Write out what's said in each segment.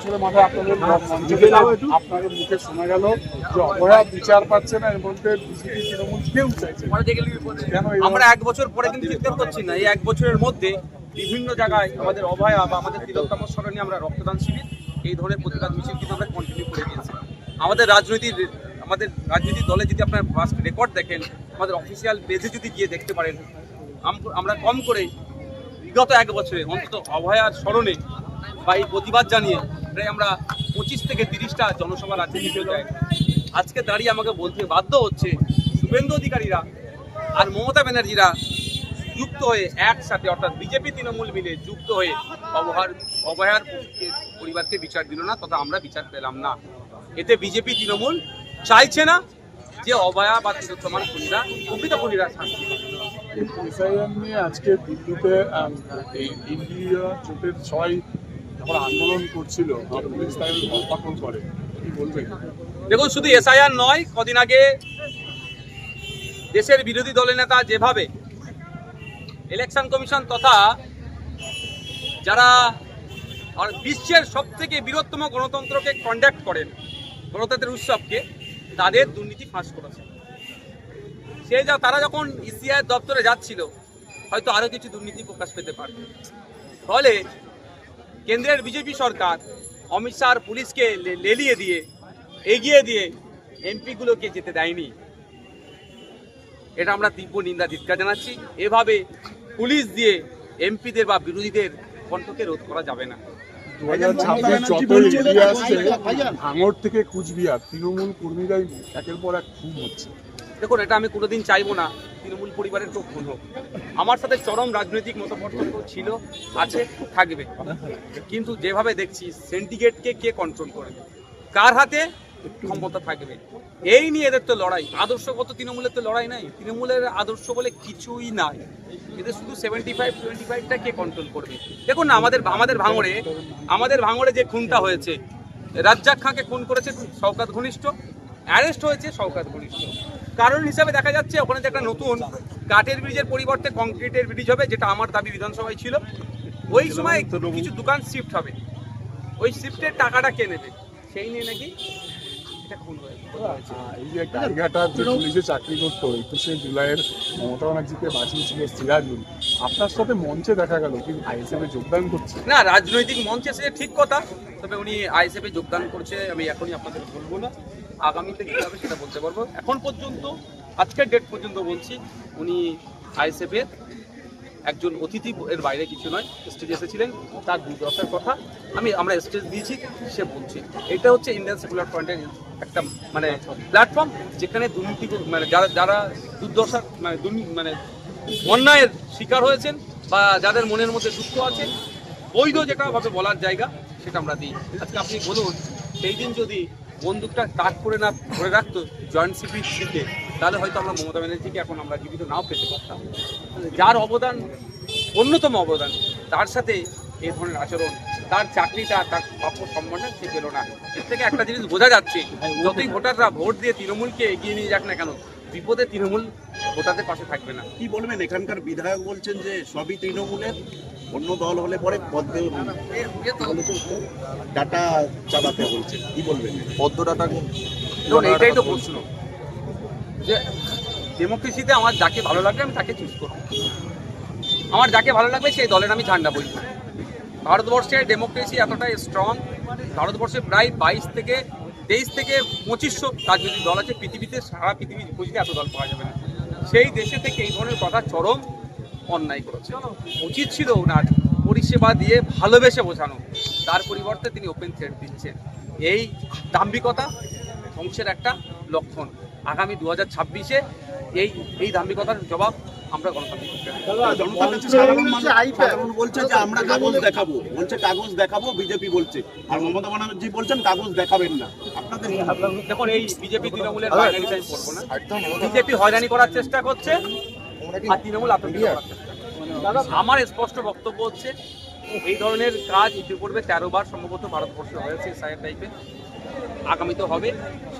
বছরের মাথায় আপনাদের মঞ্চে গেলাম আপনাদের মুখে শোনা গেল যে অভয়া বিচার পাচ্ছে না এর মধ্যে বিজেপি তৃণমূল কেউ চাইছে না। কেন এই আমরা এক বছর পরে কিন্তু চিন্তা করছি না। এই এক বছরের মধ্যে বিভিন্ন জায়গায় আমাদের অভয়া বা আমাদের তিলোত্তম স্মরণে আমরা রক্তদান শিবির এই ধরনের প্রতিবাদ মিছিল কিন্তু আমরা কন্টিনিউ করে দিয়েছি। আমাদের রাজনৈতিক আমাদের রাজনৈতিক দলে যদি আপনার ফার্স্ট রেকর্ড দেখেন আমাদের অফিসিয়াল পেজে যদি গিয়ে দেখতে পারেন আমরা কম করে বিগত এক বছরে অন্তত অভয়ার স্মরণে বা এই প্রতিবাদ জানিয়ে প্রায় আমরা পঁচিশ থেকে তিরিশটা জনসভা রাজ্যে নিতে যাই আজকে দাঁড়িয়ে আমাকে বলতে বাধ্য হচ্ছে শুভেন্দু অধিকারীরা আর মমতা ব্যানার্জিরা যুক্ত হয়ে একসাথে, অর্থাৎ বিজেপি, তৃণমূল মিলে যুক্ত হয়ে অবহার অবহার পরিবারকে বিচার দিল না, তথা আমরা বিচার পেলাম না। এতে বিজেপি, তৃণমূল চাইছে না যে অবয়া বা তিলোত্তমার খুনিরা প্রকৃত খুনিরা শাস্তি আজকে দিল্লিতে ইন্ডিয়া জোটের সবাই আন্দোলন করছিল পুলিশ দেখুন, শুধু এসআইআর নয়, কদিন আগে দেশের বিরোধী দলের নেতা যেভাবে ইলেকশন কমিশন তথা যারা বিশ্বের সব থেকে বৃহত্তম গণতন্ত্রকে কন্ডাক্ট করেন গণতন্ত্রের উৎসবকে, তাদের দুর্নীতি ফাঁস করেছে। সে যা, তারা যখন ইসিআই দপ্তরে যাচ্ছিল, হয়তো আরও কিছু দুর্নীতি প্রকাশ পেতে পারে ফলে কেন্দ্রের বিজেপি সরকার অমিত শাহ পুলিশকে লেলিয়ে দিয়ে এগিয়ে দিয়ে এমপিগুলোকে যেতে দেয়নি। এটা আমরা তীব্র নিন্দা ধিক্কার জানাচ্ছি। এভাবে পুলিশ দিয়ে এমপিদের বা বিরোধীদের কণ্ঠকে রোধ করা যাবে না। দু হাজার ছাব্বিশ যত এগিয়ে আসছে ভাঙড় থেকে কুচবিহার তৃণমূল কর্মীরাই একের পর এক খুন হচ্ছে। দেখুন এটা আমি কোনোদিন চাইব না। তৃণমূল পরিবারের কেউ খুন হোক আমার সাথে চরম রাজনৈতিক মতপার্থক্য ছিল, আছে, থাকবে। কিন্তু যেভাবে দেখছি সিন্ডিকেটকে কে কন্ট্রোল করে? কার হাতে? ক্ষমতা থাকবে। এই নিয়ে এদের তো লড়াই। আদর্শগত তৃণমূলের তো লড়াই নাই। তৃণমূলের আদর্শ বলে কিছুই নাই। এদের শুধু সেভেন্টি ফাইভ টোয়েন্টি ফাইভটা কে কন্ট্রোল করবে? দেখুন না, আমাদের আমাদের ভাঙড়ে আমাদের ভাঙড়ে যে খুনটা হয়েছে, রাজ্জাক খাঁকে খুন করেছে শওকাত ঘনিষ্ঠ অ্যারেস্ট হয়েছে শওকাত ঘনিষ্ঠ। কারণ হিসাবে দেখা যাচ্ছে ওখানে যে একটা নতুন কাঠের ব্রিজের পরিবর্তে কংক্রিটের ব্রিজ হবে যেটা আমার দাবি বিধানসভায় ছিল। ওই সময় কিছু দোকান শিফট হবে। ওই শিফটের টাকাটা কে নেবে? সেই নিয়ে নাকি এই যে গাইঘাটার যে পুলিশে চাকরি করতো একুশে জুলাইয়ের মমতা ব্যানার্জিকে বাঁচিয়েছিল সিরাজুল। আপনার সাথে মঞ্চে দেখা গেল কি আইএসএফে যোগদান করছে? না রাজনৈতিক মঞ্চে সে ঠিক কথা তবে উনি আইএসএফ এ যোগদান করছে আমি এখনই আপনাদের বলব না। আগামীতে কি হবে সেটা বলতে পারব। এখন পর্যন্ত, আজকের ডেট পর্যন্ত বলছি, উনি আইএসএফ এর একজন অতিথি, এর বাইরে কিছু নয় স্টেজে এসেছিলেন, তার দুর্দশার কথা আমি, আমরা স্টেজ দিয়েছি, সে বলছি। এটা হচ্ছে ইন্ডিয়ান সেকুলার ফ্রন্টের একটা মানে প্ল্যাটফর্ম যেখানে দুর্নীতি মানে যারা যারা দুর্দশার মানে দুর্নী- মানে অন্যায়ের শিকার হয়েছেন বা যাদের মনের মধ্যে দুঃখ আছে, বৈধ যেটা ভাবে বলার জায়গা, সেটা আমরা দিই। আজকে আপনি বলুন, সেই দিন যদি বন্দুকটা তাক করে না, ধরে রাখতো জয়েন্ট সিপির দিকে তাহলে হয়তো আমরা মমতা ব্যানার্জিকে এখন আমরা জীবিত নাও পেতে পারতাম। যার অবদান, অন্যতম অবদান, তার সাথে এই ধরনের আচরণ, তার চাকরিটা, তার প্রাপ্য সম্মানটা সে পেল না। এর থেকে একটা জিনিস বোঝা যাচ্ছে, যতই ভোটাররা ভোট দিয়ে তৃণমূলকে এগিয়ে নিয়ে যাক না কেন, বিপদে তৃণমূল ভোটারদের পাশে থাকবে না। কি বলবেন? এখানকার বিধায়ক বলছেন যে সবই তৃণমূলের। অন্য দল হলে পরে পদ্মে ডাটা চালাতে বলছেন কি বলবেন? পদ্ম ডাটা এইটাই তো প্রশ্ন। যে ডেমোক্রেসিতে আমার যাকে ভালো লাগবে আমি তাকে চুজ করব। আমার যাকে ভালো লাগবে সেই দলের আমি ঝান্ডা বই ভারতবর্ষে ডেমোক্রেসি এতটাই স্ট্রং ভারতবর্ষে প্রায় বাইশ থেকে তেইশ থেকে পঁচিশশো রাজনৈতিক দল আছে পৃথিবীতে সারা পৃথিবী খুঁজলে এত দল পাওয়া যাবে না। সেই দেশে থেকে এই ধরনের কথা চরম। অন্যায় করেছে। উচিত ছিল ওনার পরিষেবা দিয়ে ভালোবেসে বোঝানো। তার পরিবর্তে তিনি ওপেন থ্রেড দিচ্ছেন। এই দাম্ভিকতা ধ্বংসের একটা লক্ষণ। আগামী দু হাজার ছাব্বিশে এই এই দাম্ভিকতার জবাব আমরা গণতান্ত্রিক বলছে যে আমরা কাগজ দেখাবো। বলছে কাগজ দেখাবো বিজেপি বলছে। আর মমতা ব্যানার্জি বলছেন কাগজ দেখাবেন না। আপনাদের দেখুন এই বিজেপি তৃণমূলের হয়রানি আমি করব না। বিজেপি হয়রানি করার চেষ্টা করছে আর তৃণমূল আতঙ্কিত করার চেষ্টা করছে। আমার স্পষ্ট বক্তব্য হচ্ছে, এই ধরনের কাজ ইতিপূর্বে তেরো বার সম্ভবত ভারতবর্ষে হয়েছে সাহেব টাইপের আগামীতে হবে।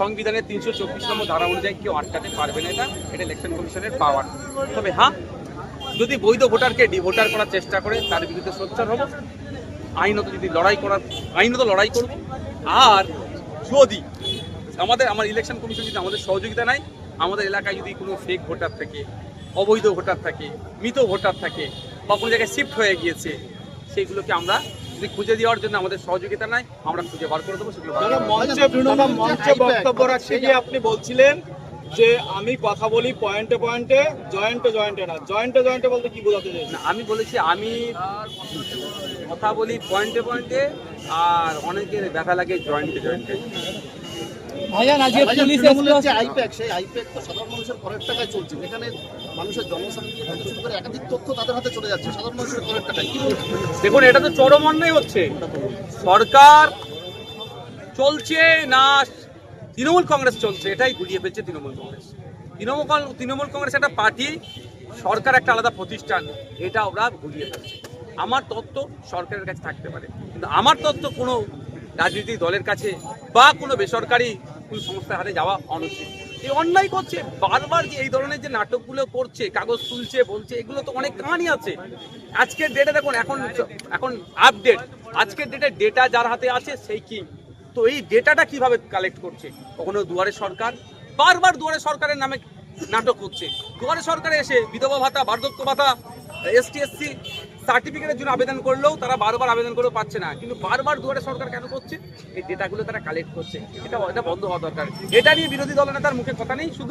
সংবিধানের তিনশো চব্বিশ নম্বর ধারা অনুযায়ী কেউ আটকাতে পারবে না এটা। এটা ইলেকশন কমিশনের পাওয়ার তবে হ্যাঁ যদি বৈধ ভোটারকে ডিভোটার করার চেষ্টা করে, তার বিরুদ্ধে সোচ্চার হব। আইনত যদি লড়াই করার, আইনত লড়াই করব। আর যদি আমাদের, আমার ইলেকশন কমিশন যদি আমাদের সহযোগিতা নাই আমাদের এলাকায় যদি কোনো ফেক ভোটার থাকে অবৈধ ভোটার থাকে মৃত ভোটার থাকে বা কোনো জায়গায় শিফট হয়ে গিয়েছে সেগুলোকে আমরা যদি খুঁজে দেওয়ার জন্য আমাদের সহযোগিতা নাই আমরা খুঁজে বার করে দেবো সেগুলো। মঞ্চে বক্তব্য রাখতে গিয়ে আপনি বলছিলেন যে আমি কথা বলি পয়েন্টে পয়েন্টে জয়েন্টে জয়েন্টে না জয়েন্টে জয়েন্টে বলতে কি বোঝাতে চাই না, আমি বলেছি আমি কথা বলি পয়েন্টে পয়েন্টে আর অনেকের ব্যথা লাগে জয়েন্টে জয়েন্টে। ভাইজান আজকে পুলিশ আইপ্যাক সেই আইপ্যাক তো সাধারণ মানুষের করের টাকায় চলছে। যেখানে মানুষের জন্মসার্টিফিকেট থেকে শুরু করে একাধিক তথ্য তাদের হাতে চলে যাচ্ছে। সাধারণ মানুষের করের টাকায় দেখুন এটা তো চরম অন্যায় হচ্ছে। সরকার চলছে না তৃণমূল কংগ্রেস চলছে? এটাই গুলিয়ে ফেলছে তৃণমূল কংগ্রেস। তৃণমূল তৃণমূল কংগ্রেস একটা পার্টি সরকার একটা আলাদা প্রতিষ্ঠান এটা ওরা গুলিয়ে ফেলছে। আমার তত্ত্ব সরকারের কাছে থাকতে পারে। কিন্তু আমার তত্ত্ব কোনো রাজনৈতিক দলের কাছে বা কোনো বেসরকারি কোনো সংস্থার হাতে যাওয়া অনুচিত। এই অন্যায় করছে। বারবার যে এই ধরনের যে নাটকগুলো করছে, কাগজ তুলছে, বলছে, এগুলো তো অনেক কাহানি আছে। আজকের ডেটে দেখুন, এখন এখন আপডেট আজকের ডেটে ডেটা যার হাতে আছে সেই কি তো এই ডেটাটা কীভাবে কালেক্ট করছে? কখনো দুয়ারে সরকার? বারবার দুয়ারে সরকারের নামে নাটক হচ্ছে। দুয়ারে সরকারে এসে বিধবা ভাতা, বার্ধক্য ভাতা এসটি এসসি সার্টিফিকেটের জন্য আবেদন করলেও তারা বারবার আবেদন করেও পাচ্ছে না। কিন্তু বারবার দুয়ারে সরকার কেন করছে? এই ডেটাগুলো তারা কালেক্ট করছে। এটা এটা বন্ধ হওয়া দরকার। এটা নিয়ে বিরোধী দলনেতার মুখে কথা নেই। শুধু